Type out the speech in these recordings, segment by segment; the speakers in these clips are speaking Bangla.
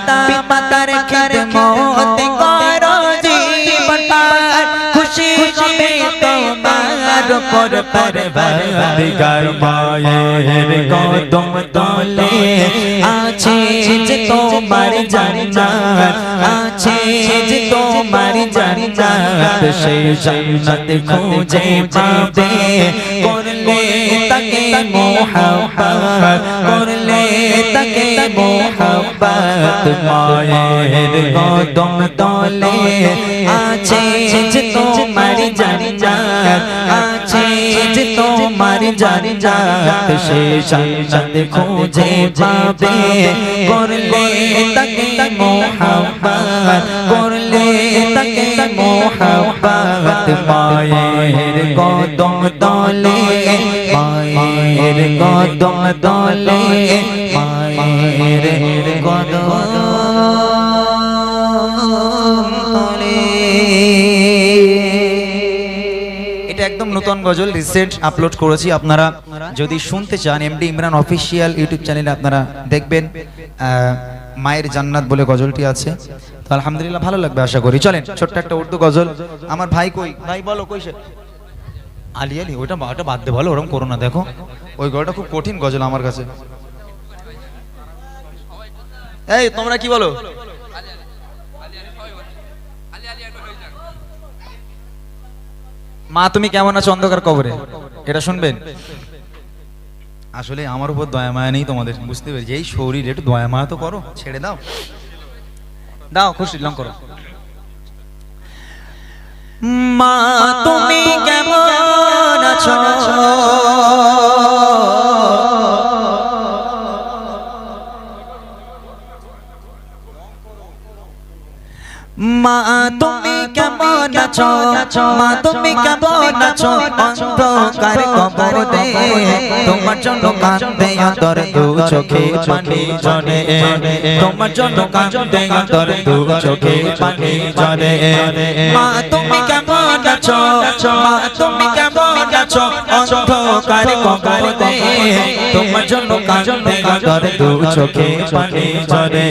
পিতা মাতার খিদমত করো জীবনটা খুশি হবে তোমার উপর পরবর্তীকার মায়ের কদম তলে আছে তোমার জান্নাত আছে জান্নাত সেই জান্নাত খুঁজে পাবে। করলে তাকে মোহাব্বত, করলে তাকে মোহাব্বত। মায়ের কদম তলে আছে যে তোমার জান্নাত, আছে যে তোমার জান্নাত। সেই জান্নাত খুঁজে পাবে। করলে তাকে মোহাব্বত মায়ের কদম তলে, মায়ের কদম তলে, মায়ের কদম এটা একদম নতুন গজল, রিসেন্ট আপলোড করেছি। আপনারা যদি শুনতে চান এমডি ইমরান অফিসিয়াল ইউটিউব চ্যানেলে আপনারা দেখবেন। মায়ের জান্নাত বলে গজলটি আছে। তো আলহামদুলিল্লাহ ভালো লাগবে আশা করি। চলেন, ছোট্ট একটা উর্দু গজল। আমার ভাই কই? ভাই বলো, কই সে? আলি আলি, ওইটা ওটা বাদ দে, বলো ওরকম করো না, দেখো। ওই গজলটা খুব কঠিন গজল আমার কাছে। এই, তোমরা কি বলো? মা, তুমি কেমন আছো অন্ধকার কবরে? এটা শুনবেন? আসলে আমার উপর দয়া মায়া নেই, তোমাদের বুঝতে পেরেছি। এই শরীর একটু দয়া মায়া তো করো, ছেড়ে দাও। দাও, খুশি, লং করো। মা, তুমি কেমন আছো? মা, তুমি আছো মা তুমি কেমন আছো অন্ধকার কবরে তোমার জন্য কাঁদে অন্তর দু চোখে। পানি জনে তোমার জন্য কাঁদে অন্তর দু চোখে। পানি জনে মা তুমি কেমন আছো মা তুমি কেমন আছো অন্ধকার কবরে। তোমার জন্য কাঁদে অন্তর দু চোখে। পানি জনে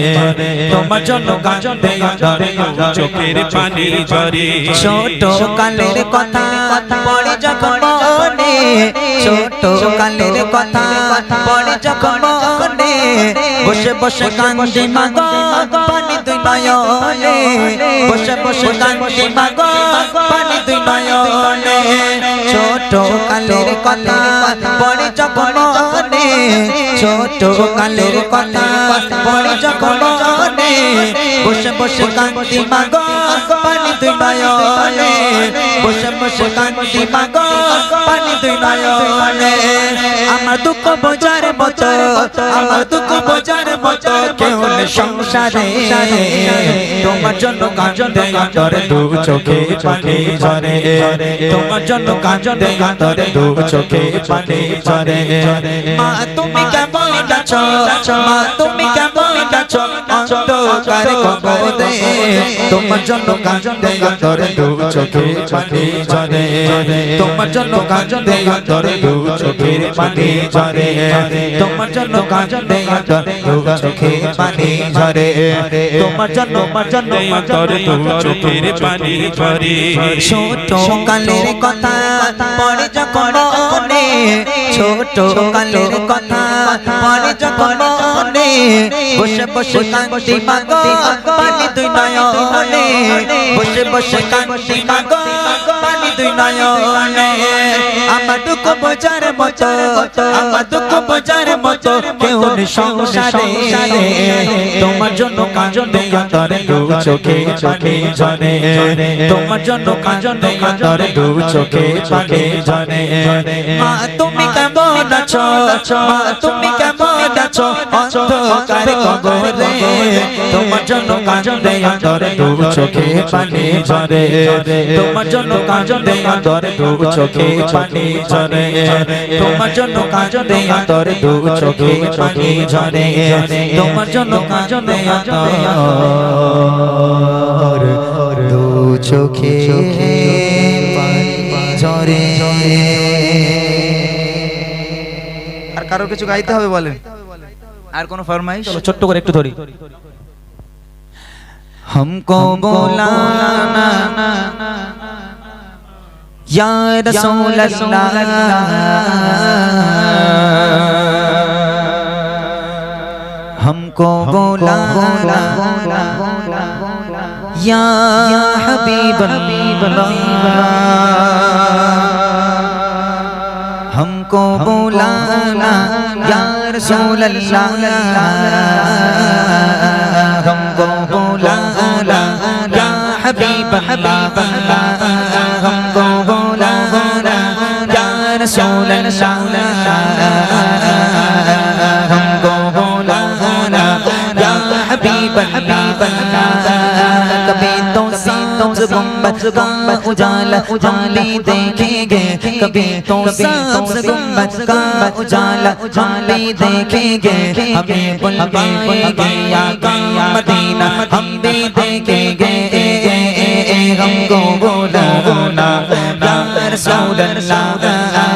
তোমার জন্য কাঁদে অন্তর দু চোখের পানি ঝরে। ছোট কালের কথা পড়ে যখন ছোট কালের কথা পড়ে যখন বসে বসে কান্দি মাগো দুই নয়নে বসে বসে কান্দি মাগো দুই নয়নে ছোট কালের কথা পড়ে যখন ছোট কালের কথা পড়ে যখন বসে বসে কান্দি মাগো, পানি দুই নয়নে বসে বসে কান্দি মাগো, পানি দুই নয়নে আমার দুঃখ বোঝার মতো, আমার দুঃখ বোঝার মতো কেউ সংসারে। তোমার জন্য কাঁদে অন্তরে দু চোখে পানি ঝরে। তোমার জন্য কাঁদে অন্তরে দু চোখে পানি ঝরে। মা, তুমি কেমন আছো? মা, তুমি অন্ধকার কবরে তোমার জন্য কাঁদে অন্তরে দু চোখে পানি ঝরে। তোমার জন্য কাঁদে অন্তরে দু চোখের পানি ঝরে। তোমার জন্য কাঁদে অন্তরে দু চোখে পানি ঝরে। তোমার জন্য তোমার জন্য অন্তরে দু চোখের পানি ঝরে। ছোট কালের কথা পড়ে যখন মনে ছোট কালের কথা পড়ে যখন মনে বসে বসে কান্তি মাগো, পানি দুই নয়নে, বসে বসে কান্তি মাগো, পানি দুই নয়নে। আমার দুঃখ বোঝার মতো আমার দুঃখ বোঝার মতো কেউ সংসারে। তোমার জন্য কাঁদে অন্তরে দু চোখে পানি ঝরে। তোমার জন্য কাঁদে অন্তরে দু চোখে ঝরে। মা, তুমি কেমন আছো? তুমি কেমন আছো অন্ধকার কবরে তোমার জন্য কাঁদে অন্তরে দু চোখে পানি ঝরে। তোমার জন্য কাঁদে অন্তরে দু চোখে পানি ঝরে। তোমার জন্য অন্তরে চোখে পানি ঝরে। তোমার জন্য চোখে ঝরে। আর কারোর কিছু গাইতে হবে বলেন। আর কোনো ফরমাইশ চলো ছোট্ট করে একটু ধরি हमको बुलाना या रसूल अल्लाह हमको बुलाना या हबीब हमको बुलाना या रसूल अल्लाह हमको बुलाना या हबीब हबीब हमको बुलाना या रसूल अल्लाह हमको बुलाना या हबीब हबीब सांस गुंबद का उजाला उजाली देखेंगे कभी तो सांस गुंबद का उजाला उजाली देखेंगे हमें बुलवाएँगे या मदीना हम भी देखेंगे हमको बुलाना या रसूल अल्लाह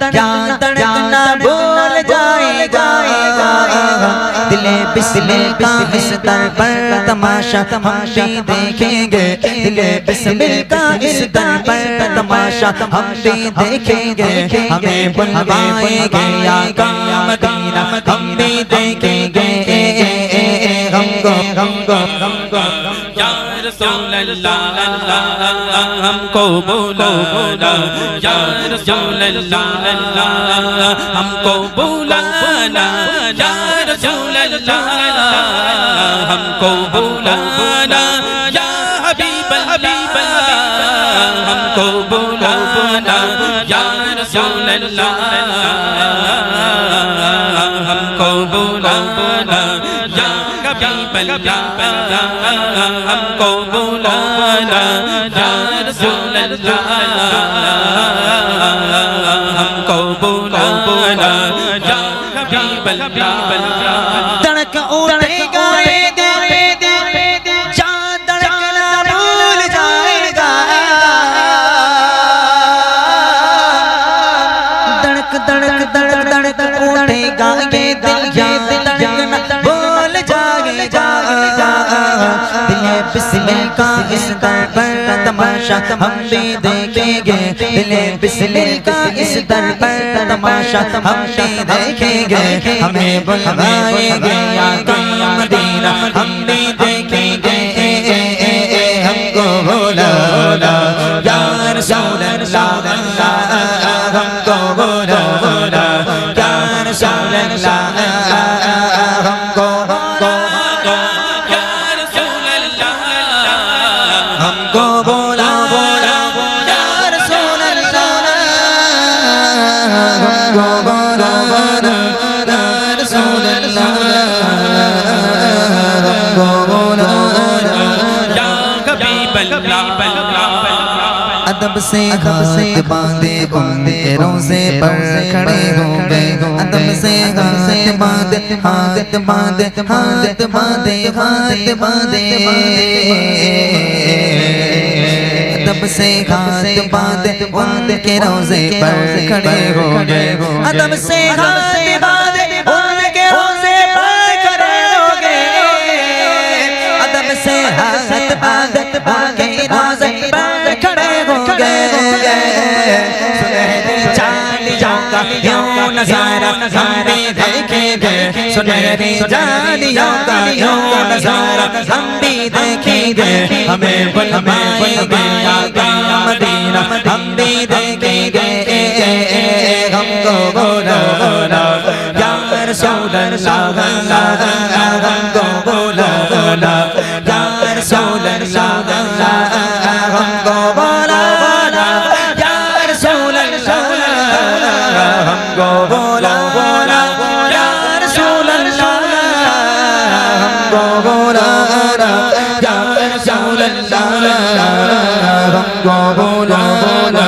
तड़कना तड़कना भूल जाएगा दिले बिस्मिल का इस दर पर तमाशा तमाशा देखेंगे। दिले बिस्मिल का इस दर पर तमाशा हम भी देखेंगे। हमें बुलवाएँगे या मदीना हम भी देखेंगे। رسول اللہ ہم کو بلانا یا رسول اللہ ہم کو بلانا یا رسول اللہ ہم کو بلانا یا حبیب اللہ ہم کو بلانا یا رسول اللہ हबीब अल्लाह हमको बुलाना या रसूल इस पर तमाशा हम भी देखेंगे। दिले बिस्मिल का इस दर पर तमाशा हम भी देखेंगे। हमें बुलवाएँगे या हम भी अदब से हाथ बांधे बांधे रोजे पर खड़े हो गए अदब से हाथ बांधे हाथ बांधे हाथ बांधे हाथ बांधे अदब से हाथ बांधे उनके रोजे पर खड़े हो गए अदब से हाथ यूं नजारा हम भी देखेंगे सुनहरी जालियों का यूं नजारा हम भी देखेंगे हमें बुलवाएंगे या गया मदीना हम भी देखेंगे हमको बोला बोला यार सोलर सागला हमको बोला बोला यार सोलर सागला हमको बोला बोला सागला हमको बोला बोला यार सोलर सागला हमको बोला बोला यार सोलर सागला हमको बोला बोला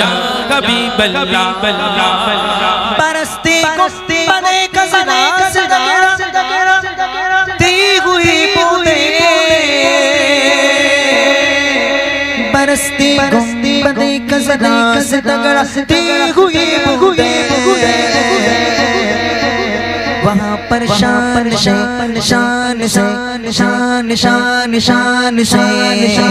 या हबीब अल्लाह परस्ती कुश्ती बने कसना दी हुई बूंदे बरसती कुश्ती बने कसना से तगड़ा दी हुई वहाँ पर शान शान शान शान शान शान शान से।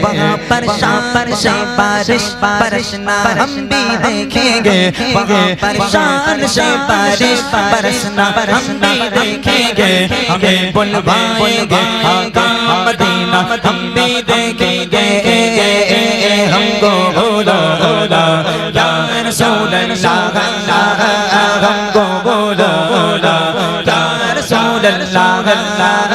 वहाँ पर शान से, बारिश बरसना हम भी देखेंगे। वहाँ पर शान से, बारिश बरसना हम भी देखेंगे। हमें बुलवाएँगे हम भी देखेंगे। la la la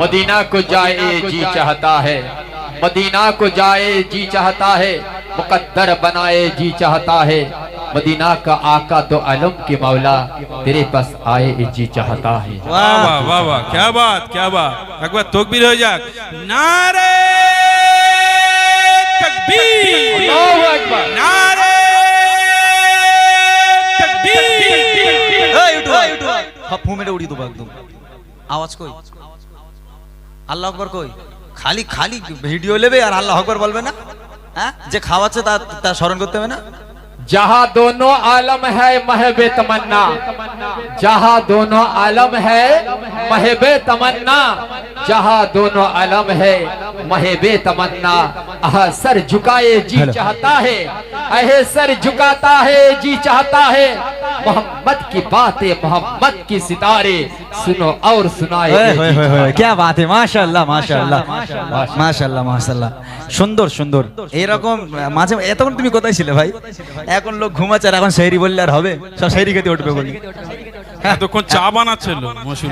मदीना को जाए जी चाहता है। मदीना को जाए जी चाहता है। मुकद्दर बनाए जी चाहता है। मदीना का आका तो अलम के मौला तेरे पास आए जी चाहता है वाह वाह वाह वाह क्या बात क्या बात একবার তকবীর হয়ে যাক নারে তকবীর अल्लाहु अकबर নারে তকবীর ফু মেরে উড়িয়ে দেবো একদম আওয়াজ কই আল্লাহ আকবর কই খালি খালি ভিডিও নেবে আর আল্লাহ আকবর বলবে না হ্যাঁ যে খাওয়াচ্ছে তা তা স্মরণ করতে হবে না जहाँ दोनों आलम है, महबे तमन्ना। जहाँ दोनों आलम है, महबे तमन्ना। जहाँ दोनों आलम है, महबे तमन्ना। सर झुकाए जी चाहता है। अहे सर झुकाता है जी चाहता है। मोहम्मद की बातें मोहम्मद की सितारे सुनो और सुनाए। क्या बात है माशाल्लाह माशाल्लाह মাশাল্লাহ মাশাল্লাহ সুন্দর সুন্দর এরকম মাঝে এতক্ষণ তুমি কোথায় ছিলে ভাই এখন লোক ঘুমাচ্ছে আর এখন শেহরি বললে আর হবে সব শেহরি খেতে উঠবে বলি এতক্ষণ চা বানাচ্ছিল মশুর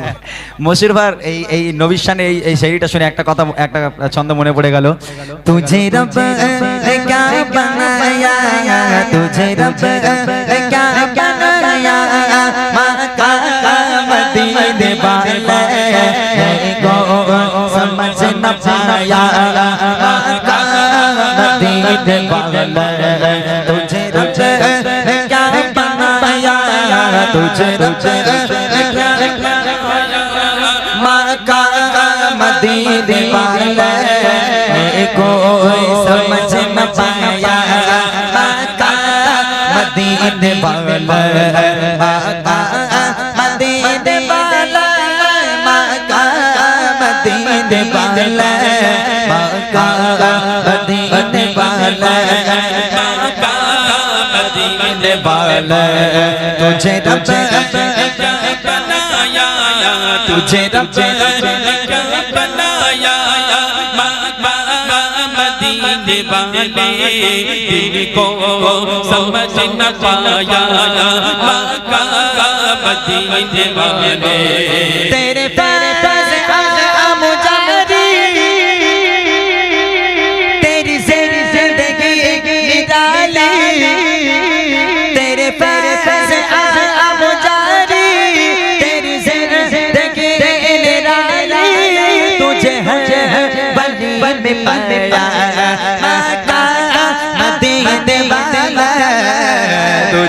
মশির ভার এই এই নবীর শানে এই এই সেহরিটা শুনে একটা কথা একটা ছন্দ মনে পড়ে গেল তুঝে রব ने क्या बनाया तुझे रब ने क्या बनाया माँ का मदीने वाले को समझ न पाया माँ का मदीने वाले तुझे मक्का मदीने कोई समझ न पाया। मक्का मदीने तुझे रब बनाया तुझे रब बनाया मदीने वाले दिल को समझ न पाया मक्का मदीने वाले तेरे पैर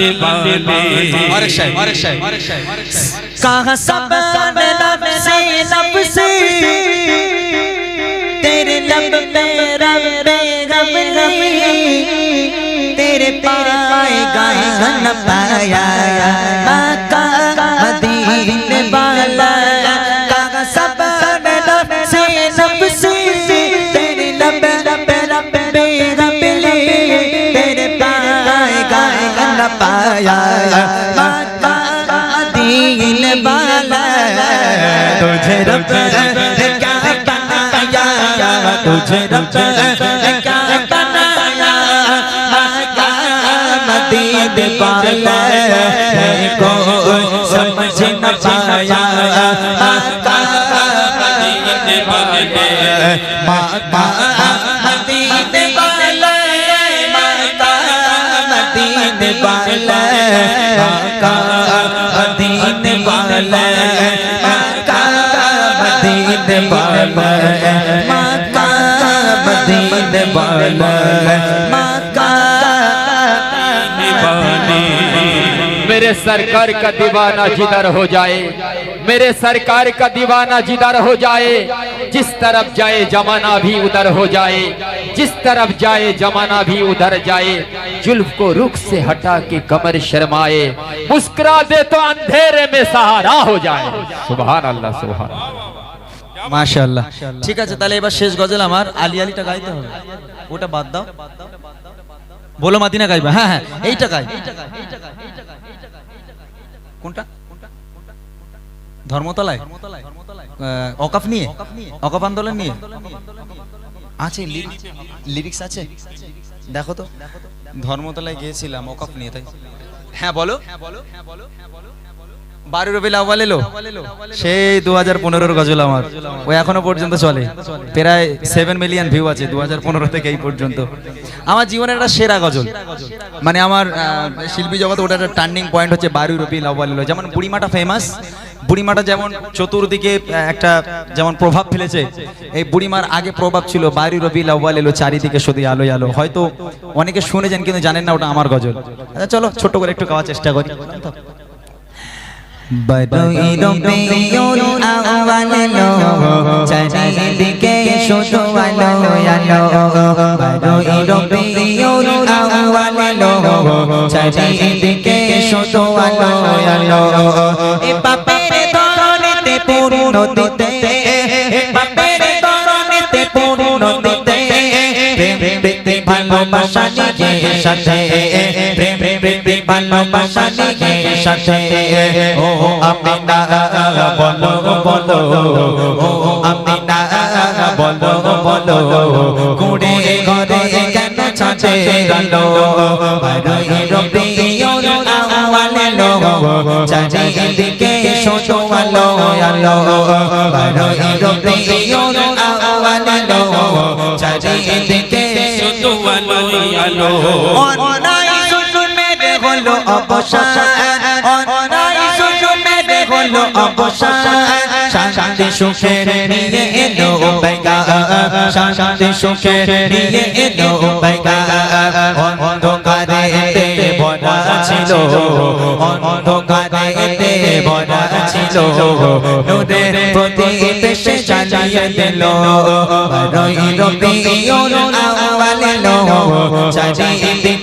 और एक शायद और एक शायद कहाँ सब नफसी नफसी तेरे लब पे रब पे गम तेरे पाए गाए न पाया दीन वाला तुझे रब ने क्या बनाया तुझे रब ने क्या बनाया मक्का मदीने वाला को समझ न पाया मक्का مکہ مدینے والا مکہ مدینے والا मेरे सरकार का दीवाना जिधर हो जाए मेरे सरकार का दीवाना जिधर हो जाए जिस तरफ जाए जमाना भी उधर हो जाए जिस तरफ जाए जमाना भी उधर जाए जुल्फ को रुख से हटा के कमर शर्माए मुस्कुरा दे तो अंधेरे में सहारा हो जाए सुबह अल्लाह सुबह মাশাআল্লাহ ঠিক আছে তাহলে এবার শেষ গজল আমার আলি আলিটা গাইতে হবে ওটা বাদ দাও বলো মাদিনা গাইবা হ্যাঁ হ্যাঁ এইটা গাই কোনটা? ধর্মতলায়? অকাফ নিয়ে? অকাফ আন্দোলন নিয়ে? আছে লিরিক্স আছে? দেখো তো। ধর্মতলায় গিয়েছিলাম অকাফ নিয়ে তাই? হ্যাঁ বলো। বারো রবিল আওয়াল সেই দু হাজার পনেরোর গজল আমার। ও এখনও পর্যন্ত চলে। প্রায় সেভেন মিলিয়ন ভিউ আছে দু হাজার পনেরো থেকে এই পর্যন্ত। আমার জীবনের একটা সেরা গজল। মানে আমার শিল্পী জগতে ওটা একটা টার্নিং পয়েন্ট হচ্ছে বারু রবিল আওয়াল এলো। যেমন বুড়িমাটা ফেমাস বুড়িমাটা যেমন চতুর্দিকে একটা যেমন প্রভাব ফেলেছে, এই বুড়িমার আগে প্রভাব ছিল বারু রবি আওয়াল এলো, চারিদিকে শুধু আলো আলো। হয়তো অনেকে শুনেছেন কিন্তু জানেন না ওটা আমার গজল। আচ্ছা চলো, ছোট্ট করে একটু গাওয়ার চেষ্টা করি। বড়ই রবিউল আউয়াল লো চারিদিকে শুধু আলো আলো বড়ই রবিউল আউয়াল লো চারিদিকে শুধু আলো আলো এ বাপের দরনেতে পূর্ণ দিতে এ বাপের দরনেতে পূর্ণ দিতে প্রেম প্রীতি ভালোবাসা নিয়ে সাথে প্রেম ভালোবাসা নিয়ে সাথে ও আমিনা বলো বলো ও আমিনা বলো বলো কুড়ে ঘরে কেন ছাঁচে গেল শুধু মেরে হলো অবসান অনাই শুধু হলো অবসান। শান্তি সুখে নিয়ে এলো বেগা শান্তি সুখে নিয়ে এলো বেগা অন্ধকারে ভরা ছিল। অন্ধকারে ভরা ছিল। নূরের প্রদীপ সে জ্বালিয়ে দিল। বারোই রবিউল আউয়াল লো চারিদিকে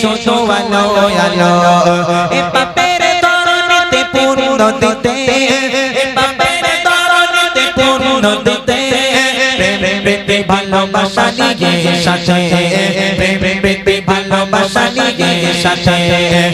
শুধু আলো আলো দিতে প্রেম ভালোবাসা নিয়ে ভালোবাসা নিয়ে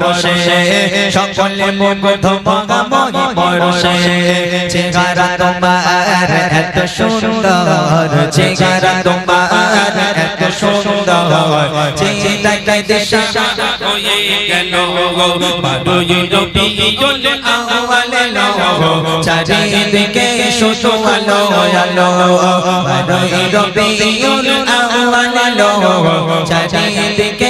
পরশে সকলে মুগ্ধ মগামগি পরশে চেহারা তোমার এত সুন্দর চেহারা তোমার এত সুন্দর। চেহারা দিশা হয়ে গেল বারোই রবিউল আউয়াল এলো চারিদিকে শুধু আলো আলো। বারোই রবিউল আউয়াল আলো চারিদিকে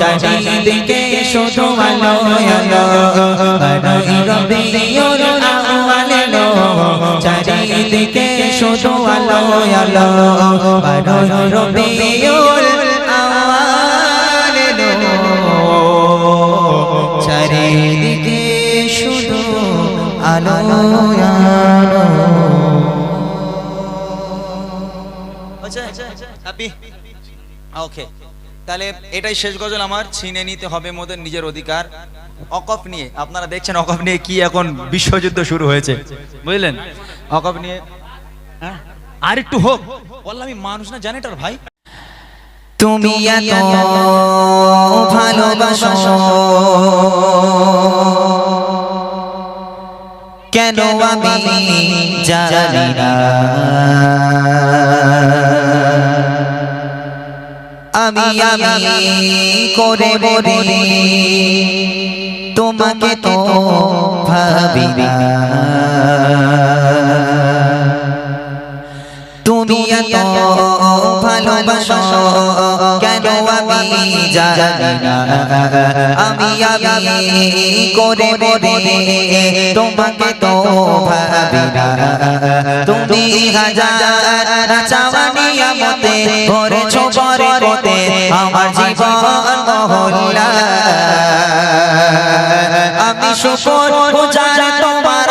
চারিদিকে শুধু আলো আলো রবিউল আউয়াল চারিদিকে শুধু আলো আলো রবিউল আউয়াল চারিদিকে শুধু আলো আলো হ্যাপি ওকে। তাহলে এটাই শেষ গজল আমার। ছিনে নিতে হবে মোদের নিজের অধিকার। অকপ নিয়ে আপনারা দেখছেন অকপ নিয়ে কি এখন বিশ্বযুদ্ধ শুরু হয়েছে। বুঝলেন? অকপ নিয়ে হ্যাঁ? আর একটু হোক। বললাম আমি মানুষ না জানেটার ভাই? তুমি এত ভালোবাসো। কেন আমি জানি না? আমি আমি করে বলি তোমাকে তো ভাবি তুমি এত ভালোবাসো, কেন আমি জানি না? আমি আমি করে বলে তোমাকে তো ভাবি না। তুমি হাজার চাওয়ানি আমতে করেছ পরে আমার জীবন মহল্লা। আমি শুকর গুজার তোমার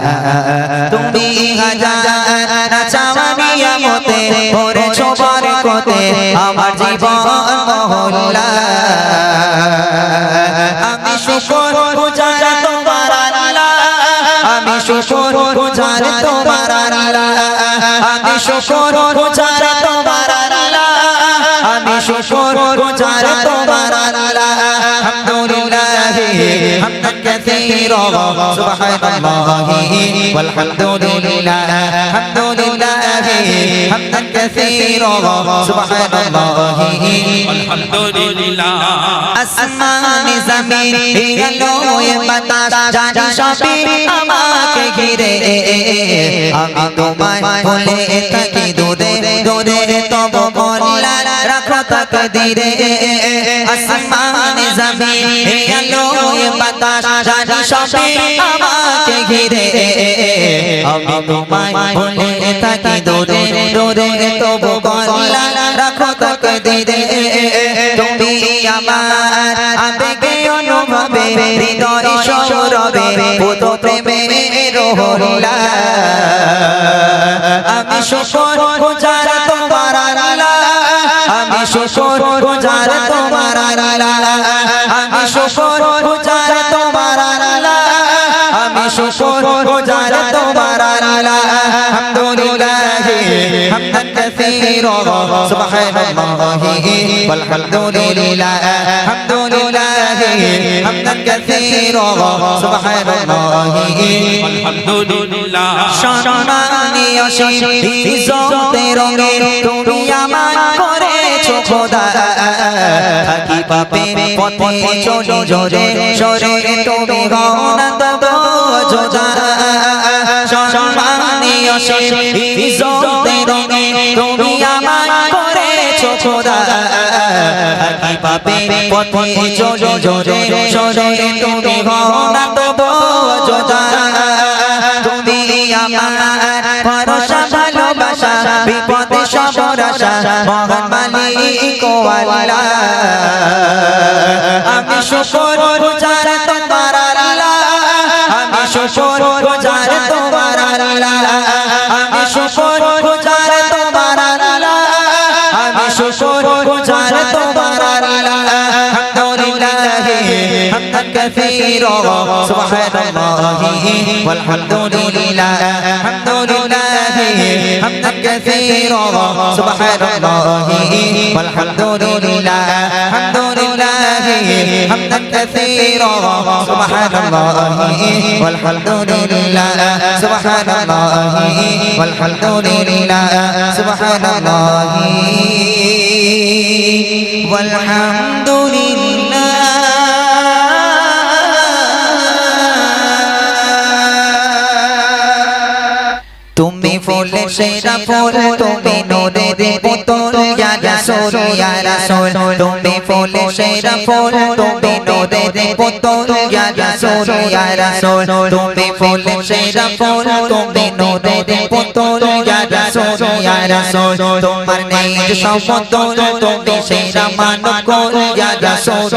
তুমি হাজার চাওয়ানিয়া মতে করেছ বরকতে, আমার জীবন মহল্লা। আমি শুকর গুজার তোমার আল্লাহ। আমি শুকর গুজার তোমার আল্লাহ। আমি শুকর গুজার তোমার আল্লাহ। আমি শুকর গুজার তোমার আল্লাহ। আলহামদুলিল্লাহ, হামদান কাসীরা সুবহানাল্লাহি ওয়ালহামদুলিল্লাহ হামদুলিল্লাহ হামদান কাসীরা সুবহানাল্লাহি আলহামদুলিল্লাহ আসমানে জমিন এ বাতাস জানি সবই আমাকে ঘিরে আমি তোমায় বলে থাকি দূরে দূরে তব বল্লা রাখো তাক দিরে আসমানে জমিন এ বাতাস জানি সবই আমাকে ঘিরে। আমি তোমায় বলে থাকি দূরে দূরে তব বল্লা রাখো তাক দিরে তুমি আমার আবেগে অনুভবে, হৃদয় সৌরবে পুত প্রেমে রোহলা। আমি শুকর গুজার তোমার আল্লাহ আমি শুকর গুজার তোমার আল্লাহ আমি শুকর গুজার তোমার আমি শুকর গুজার তোমার আল্লাহ আলহামদুলিল্লাহ, হামদান কাসীরা। সুবহানাল্লাহ ওয়ালহামদুলিল্লাহ হামদুলিল্লাহ হামদান কাসীরা। সুবহানাল্লাহ ওয়ালহামদুলিল্লাহ সম্মানীয় শিল্পী জোতে রঙে তুমি আমার করেছ খোদা। থাকি পাপে পথে চলে জোরে সরে তুমি গণ যোজা সম্মানীয় ইজ্জতে রঙে তুমি আমার করেছ খোদা। থাকি পাপে পথে চলি জোরে সরে তুমি গহনা তব যোজা তুমি আমার ভরসা, ভালোবাসা, বিপদে সবরাসা, মহান মালিক ও আল্লাহ। আমি শুকর গুজার তোমার আল্লাহ আমি শুকর গুজার তোমার আল্লাহ আমি শুকর গুজার তোমার আল্লাহ আলহামদুলিল্লাহ হামদান কাসীরা সুবহানাল্লাহ والحمد لله الحمد لله حمدا كثيرا سبحان الله والحمد لله الحمد لله حمدا كثيرا سبحان الله والحمد لله سبحان الله والحمد لله سبحان الله والحمد সেরা ফুল তুমি নোরের পুতুল ইয়া রাসূল ইয়া রাসূল তুমি ফুলে সেরা ফুল তুমি নোরের পুতুল ইয়া রাসূল ইয়া রাসূল তুমি ফুলে সেরা ফুল তুমি নোরের পুতুল ইয়া রাসূল ইয়া রাসূল তোমার নেই সমতুল তুমি সেরা মানব ইয়া রাসূল